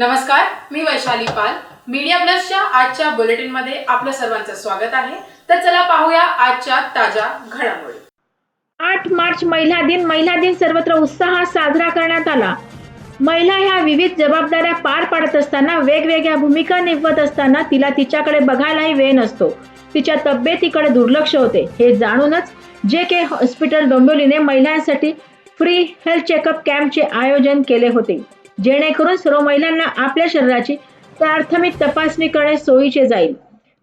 नमस्कार मी वैशाली पाल. मीडिया प्लसच्या आजच्या बुलेटिनमध्ये आपलं सर्वांचं स्वागत आहे. तर चला पाहूया आजच्या ताज्या घडामोडी. आठ मार्च महिला दिन महिला दिन सर्वत्र उत्साहात साजरा करण्यात आला. महिला ह्या विविध जबाबदाऱ्या पार पाडत असताना वेगवेगळ्या भूमिका निभवत असताना तिला तिच्याकडे बघायलाही वेळ नसतो. तिच्या तब्येतीकडे दुर्लक्ष होते. हे जाणूनच जे के हॉस्पिटल डोंबिवलीने महिलांसाठी फ्री हेल्थ चेकअप कॅम्पचे आयोजन केले होते. जेणेकरून सर्व महिलांना आपल्या शरीराची प्राथमिक तपासणी करणे सोयीचे जाईल.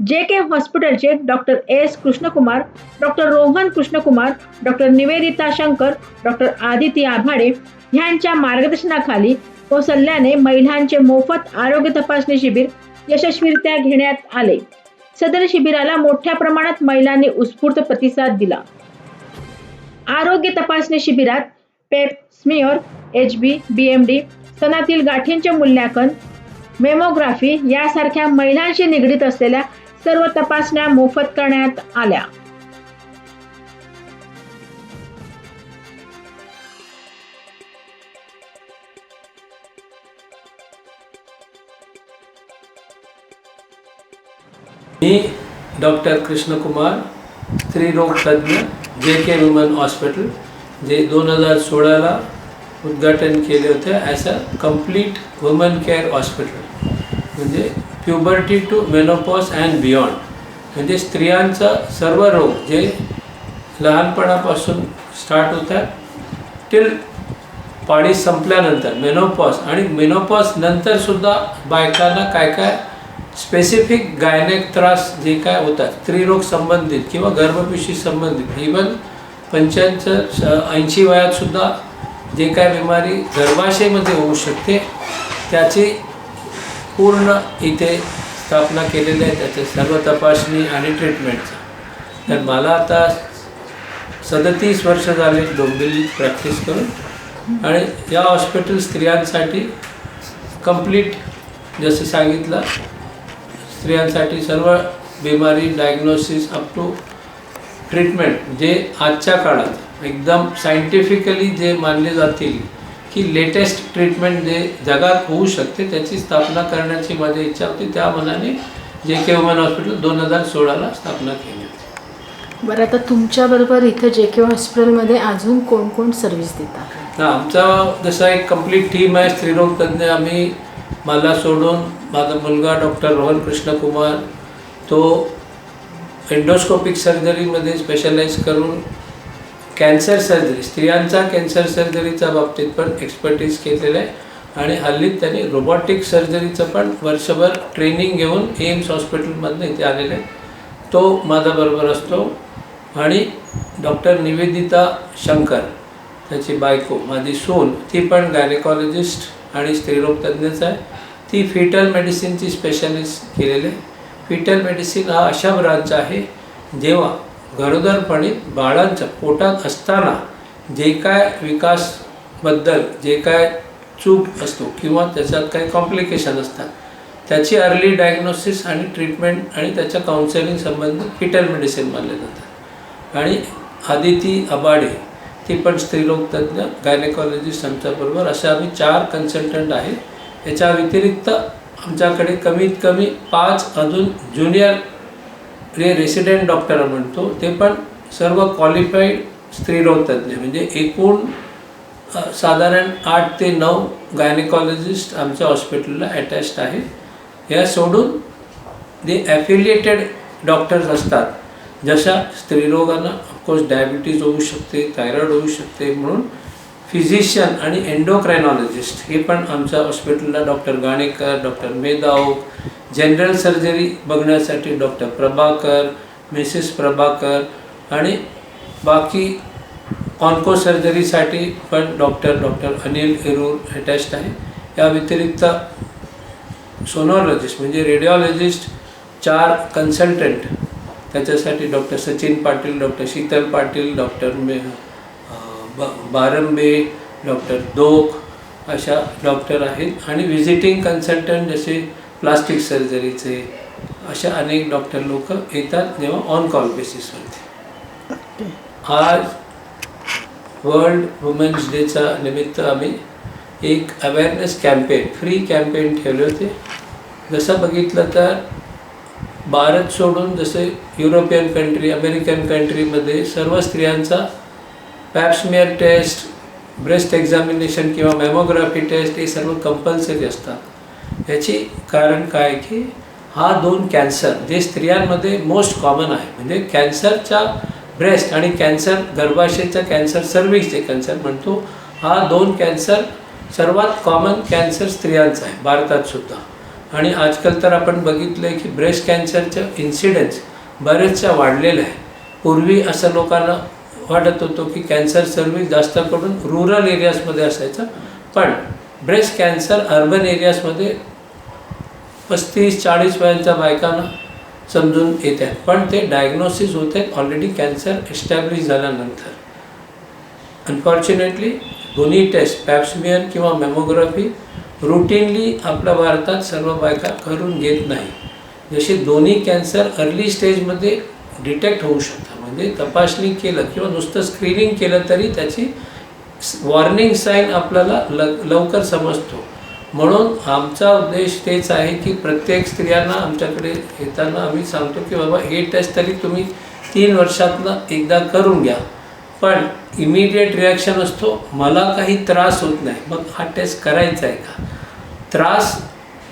जे के हॉस्पिटलचे doctor S Krishnakumar doctor Rohan Krishnakumar doctor Nivedita Shankar doctor Aditi Abhade यांच्या मार्गदर्शनाखाली व सल्ल्याने महिलांचे मोफत आरोग्य तपासणी शिबिर यशस्वीरित्या घेण्यात आले. सदर शिबिराला मोठ्या प्रमाणात महिलांनी उत्स्फूर्त प्रतिसाद दिला. आरोग्य तपासणी शिबिरात pap smear H B B M D स्तनातील गाठींचे मूल्यांकन मेमोग्राफी यासारख्या महिलांशी निगडीत असलेल्या सर्व तपासण्या मोफत करण्यात आल्या. मी डॉक्टर कृष्णकुमार स्त्रीरोग तज्ज्ञ जे के वुमन हॉस्पिटल. जे दोन हजार सोळाला उद्घाटन केले होते as a complete woman care hospital म्हणजे puberty to menopause and beyond म्हणजे स्त्रियांचा सर्व रोग जे लहानपणापासून स्टार्ट होतात टिल पाणी संपल्यानंतर मेनोपॉस आणि मेनोपॉस नंतरसुद्धा बायकांना काय काय स्पेसिफिक गायनेक त्रास जे काय होतात स्त्रीरोग संबंधित किंवा गर्भपिशी संबंधित इवन पंच्याहत्तर ऐंशी वयातसुद्धा जे काय बिमारी गर्भाशयमध्ये होऊ शकते त्याची पूर्ण इथे स्थापना केलेली आहे त्याचे सर्व तपासणी आणि ट्रीटमेंटचं तर मला आता सदतीस वर्ष झाले डोंबिवली प्रॅक्टिस करून आणि या हॉस्पिटल स्त्रियांसाठी कंप्लीट जसं सांगितलं स्त्रियांसाठी सर्व बिमारी डायग्नोसिस अप टू ट्रीटमेंट जे आजच्या काळात एकदम सायंटिफिकली जे मानले जातील की लेटेस्ट ट्रीटमेंट जे जगात होऊ शकते त्याची स्थापना करण्याची माझी इच्छा होती. त्या मनाने जे के वुमन हॉस्पिटल दोन हजार सोळाला स्थापना केली होती. बरं आता तुमच्याबरोबर इथं जे के हॉस्पिटलमध्ये अजून कोण कोण सर्व्हिस देतात? हा, आमचा जसा एक कंप्लीट टीम आहे स्त्रीरोग तज्ज्ञ आम्ही मला सोडून माझा मुलगा डॉक्टर रोहन कृष्णकुमार तो एंडोस्कोपिक सर्जरीमध्ये स्पेशलाइज करून कॅन्सर सर्जरी स्त्रियांचा कॅन्सर सर्जरीच्या बाबतीत पण एक्सपर्टीज केलेलं आहे. आणि हल्लीत त्यांनी रोबोटिक सर्जरीचं पण वर्षभर ट्रेनिंग घेऊन एम्स हॉस्पिटलमधनं इथे आलेले आहे तो माझ्याबरोबर असतो. आणि डॉक्टर निवेदिता शंकर त्याची बायको माझी सून ती पण गायनेकॉलॉजिस्ट आणि स्त्रीरोग तज्ज्ञच आहे. ती फिटल मेडिसिनची स्पेशलिस्ट केलेली आहे. फिटल मेडिसिन हा अशा ब्रांच आहे. जेव्हा गरोदरपणी बाळांच्या पोटात असताना जे काय विकासबद्दल जे काय चूक असतो किंवा त्याच्यात काही कॉम्प्लिकेशन असतात त्याची अर्ली डायग्नोसिस आणि ट्रीटमेंट आणि त्याच्या काउन्सिलिंग संबंधित फिटल मेडिसिन मानले जातात. आणि आदिती अबाडे ती पण स्त्रीरोग गायनेकॉलॉजिस्ट आमच्याबरोबर अशा आम्ही चार कन्सल्टंट आहे याच्या व्यतिरिक्त आमच्याकडे कमीत कमी पाच अजून ज्युनियर जे रेसिडेंट डॉक्टर म्हणतो ते पण सर्व क्वालिफाईड स्त्रीरोग तज्ज्ञ म्हणजे एकूण साधारण आठ ते नऊ गायनेकॉलॉजिस्ट आमच्या हॉस्पिटलला अटॅच्ड आहे. या सोडून जे ॲफिलिएटेड डॉक्टर्स असतात जशा स्त्रीरोगांना ऑफकोर्स डायबिटीज होऊ शकते थायरॉइड होऊ शकते म्हणून फिजिशियन आणि एन्डोक्रायनॉलॉजिस्ट हे पण आमच्या हॉस्पिटलला doctor Ganekar doctor Medav general surgery बघण्यासाठी डॉक्टर प्रभाकर मिसेस प्रभाकर आणि बाकी ऑन्को सर्जरीसाठी पण doctor doctor Anil Erur attached आहे. या व्यतिरिक्त सोनॉलॉजिस्ट म्हणजे रेडिओलॉजिस्ट चार कन्सल्टंट त्याच्यासाठी doctor Sachin Patil doctor Sheetal Patil doctor मे ब बारंबे डॉक्टर दोक अशा डॉक्टर आहेत. आणि व्हिजिटिंग कन्सल्टंट जसे प्लास्टिक सर्जरीचे अशा अनेक डॉक्टर लोक येतात जेव्हा ऑन कॉल बेसिसवरती आज वर्ल्ड वुमेन्स डेचा निमित्त आम्ही एक अवेअरनेस कॅम्पेन फ्री कॅम्पेन ठेवले होते. जसं बघितलं तर भारत सोडून जसे युरोपियन कंट्री अमेरिकन कंट्रीमध्ये सर्व स्त्रियांचा pap smear test breast examination किंवा मॅमोग्राफी टेस्ट हे सर्व कंपल्सरी असतात. याची कारण काय की हा दोन कॅन्सर जे स्त्रियांमध्ये मोस्ट कॉमन आहे म्हणजे कॅन्सरच्या ब्रेस्ट आणि कॅन्सर गर्भाशयाचा कॅन्सर सर्विक्स जे कॅन्सर म्हणतो हा दोन कॅन्सर सर्वात कॉमन कॅन्सर स्त्रियांचा आहे भारतात सुद्धा. आणि आजकाल तर आपण बघितलं आहे की ब्रेस्ट कॅन्सरचं इन्सिडेन्स बरेचशा वाढलेलं आहे. पूर्वी असं लोकांना वाटत होतो की कॅन्सर सर्व्हिस जास्त करून रुरल एरियाजमध्ये असायचं. पण ब्रेस्ट कॅन्सर अर्बन एरियाजमध्ये पस्तीस चाळीस वयांच्या बायकांना समजून येत आहेत पण ते डायग्नोसिस होत आहेत ऑलरेडी कॅन्सर एस्टॅब्लिश झाल्यानंतर. अनफॉर्च्युनेटली दोन्ही टेस्ट पॅप्समियर किंवा मेमोग्राफी रुटीनली आपल्या भारतात सर्व बायका करून घेत नाही. जसे दोन्ही कॅन्सर अर्ली स्टेजमध्ये डिटेक्ट होऊ शकतात. म्हणजे तपासणी केलं किंवा नुसतं स्क्रीनिंग केलं तरी त्याची वॉर्निंग साईन आपल्याला ल लवकर समजतो. म्हणून आमचा उद्देश तेच आहे की प्रत्येक स्त्रियांना आमच्याकडे येताना आम्ही सांगतो की बाबा हे टेस्ट तरी तुम्ही तीन वर्षातनं एकदा करून घ्या. पण इमिडिएट रिॲक्शन असतो मला काही त्रास होत नाही. मग हा टेस्ट करायचा आहे का? त्रास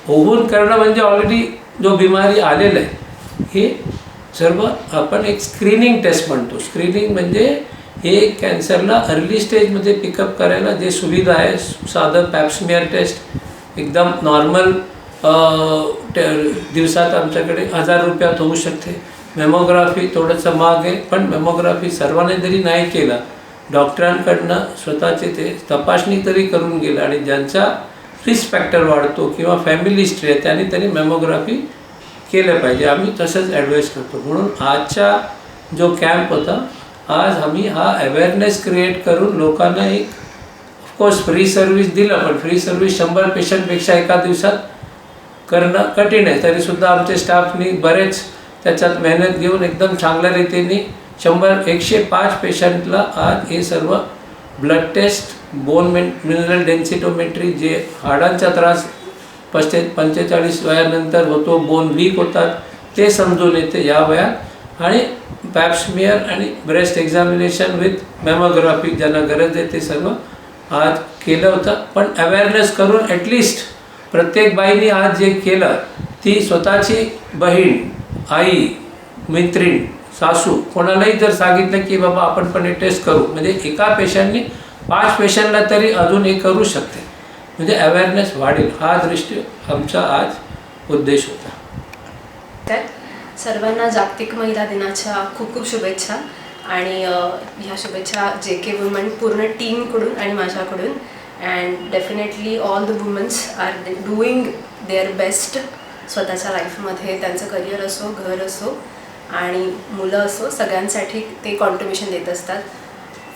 होऊन करणं म्हणजे ऑलरेडी जो बिमारी आलेला आहे हे सर्व आपण एक स्क्रीनिंग टेस्ट म्हणतो. स्क्रीनिंग म्हणजे हे कॅन्सरला अर्ली स्टेजमध्ये पिकअप करायला जे सुविधा आहे साधं पॅप्समिअर टेस्ट एकदम नॉर्मल दिवसात आमच्याकडे हजार रुपयात होऊ शकते. मेमोग्राफी थोडंसं महाग आहे पण मेमोग्राफी सर्वांनी जरी नाही केला डॉक्टरांकडनं स्वतःचे ते तपासणी तरी करून गेलं आणि ज्यांचा रिस्क फॅक्टर वाढतो किंवा फॅमिली हिस्ट्री आहे त्यांनी त्यांनी मेमोग्राफी केलं पाहिजे. आम्ही तसंच ॲडवाईस करतो. म्हणून आजचा जो कॅम्प होता आज आम्ही हा अवेअरनेस क्रिएट करून लोकांना एक ऑफकोर्स फ्री सर्व्हिस दिलं पण फ्री सर्व्हिस शंभर पेशंटपेक्षा एका दिवसात करणं कठीण आहे. तरीसुद्धा आमच्या स्टाफनी बरेच त्याच्यात मेहनत घेऊन एकदम चांगल्या रीतीने शंभर एकशे पाच पेशंटला आज हे सर्व blood test bone min mineral densitometry जे हाडांचा त्रास पस्ते पंचेचाळीस वयानंतर होतो बोन वीक होतात ते समजून येते या वयात. आणि पॅप्समियर आणि ब्रेस्ट एक्झामिनेशन विथ मेमोग्राफी ज्यांना गरज आहे ते सर्व आज केलं होतं. पण अवेअरनेस करून ॲटलिस्ट प्रत्येक बाईने आज जे केलं ती स्वतःची बहीण आई मैत्रीण सासू कोणालाही जर सांगितलं की बाबा आपण पण हे टेस्ट करू म्हणजे एका पेशंटनी पाच पेशंटला तरी अजून हे करू शकते. म्हणजे अवेअरनेस वाढेल. हा दृष्टी आमचा आज उद्देश होता. सर्वांना जागतिक महिला दिनाच्या खूप खूप शुभेच्छा. आणि ह्या शुभेच्छा जे के वुमन पूर्ण टीमकडून आणि माझ्याकडून. And definitely all the womans are doing their best स्वतःच्या लाईफमध्ये त्यांचं करिअर असो घर असो आणि मुलं असो सगळ्यांसाठी ते कॉन्ट्रीब्युशन देत असतात.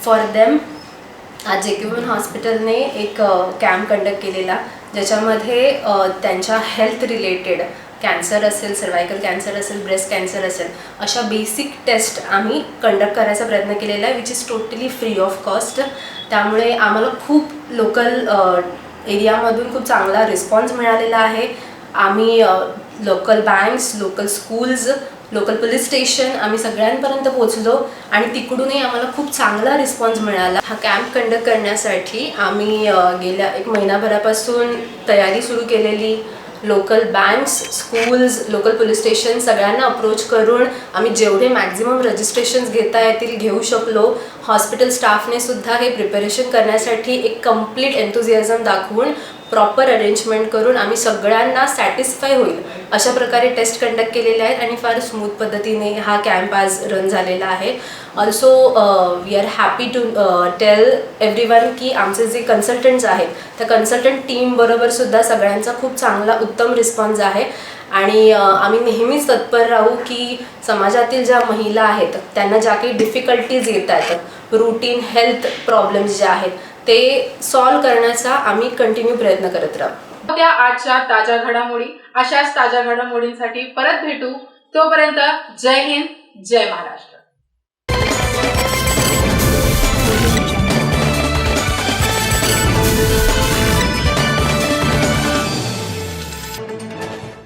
फॉर देम आज जे के हॉस्पिटलने एक कॅम्प कंडक्ट केलेला ज्याच्यामध्ये त्यांच्या हेल्थ रिलेटेड कॅन्सर असेल सर्वायकल कॅन्सर असेल ब्रेस्ट कॅन्सर असेल अशा बेसिक टेस्ट आम्ही कंडक्ट करायचा प्रयत्न केलेला आहे which is totally free of cost त्यामुळे आम्हाला खूप लोकल एरियामधून खूप चांगला रिस्पॉन्स मिळालेला आहे. आम्ही local banks local schools local police station आम्ही सगळ्यांपर्यंत पोहोचलो आणि तिकडूनही आम्हाला खूप चांगला रिस्पॉन्स मिळाला. हा कॅम्प कंडक्ट करण्यासाठी आम्ही गेल्या एक महिनाभरापासून तयारी सुरू केलेली. Local banks schools local police station सगळ्यांना अप्रोच करून आम्ही जेवढे मॅक्झिमम रजिस्ट्रेशन्स घेता येतील घेऊ शकलो. हॉस्पिटल स्टाफने सुद्धा हे प्रिपरेशन करण्यासाठी एक कंप्लीट एन्थुझियाझम दाखवून प्रॉपर अरेंजमेंट करून आम्ही सगळ्यांना सॅटिस्फाय होईल. अशा प्रकारे टेस्ट कंडक्ट केलेले आहेत आणि फार स्मूथ पद्धतीने हा कॅम्प आज रन झालेला आहे. Also we are happy to tell everyone की आमचे जे कन्सल्टंट्स आहेत त्या कन्सल्टंट टीमबरोबरसुद्धा सगळ्यांचा खूप चांगला उत्तम रिस्पॉन्स आहे. आणि uh, आम्ही नेहमीच तत्पर राहू की समाजातील ज्या महिला आहेत त्यांना ज्या काही डिफिकल्टीज येत आहेत रुटीन हेल्थ प्रॉब्लेम्स जे आहेत ते सॉल्व करण्याचा आम्ही कंटिन्यू प्रयत्न करत राहू. त्या आजच्या ताज्या घडामोडी. अशाच ताज्या घडामोडींसाठी परत भेटू. तोपर्यंत जय हिंद जय महाराष्ट्र.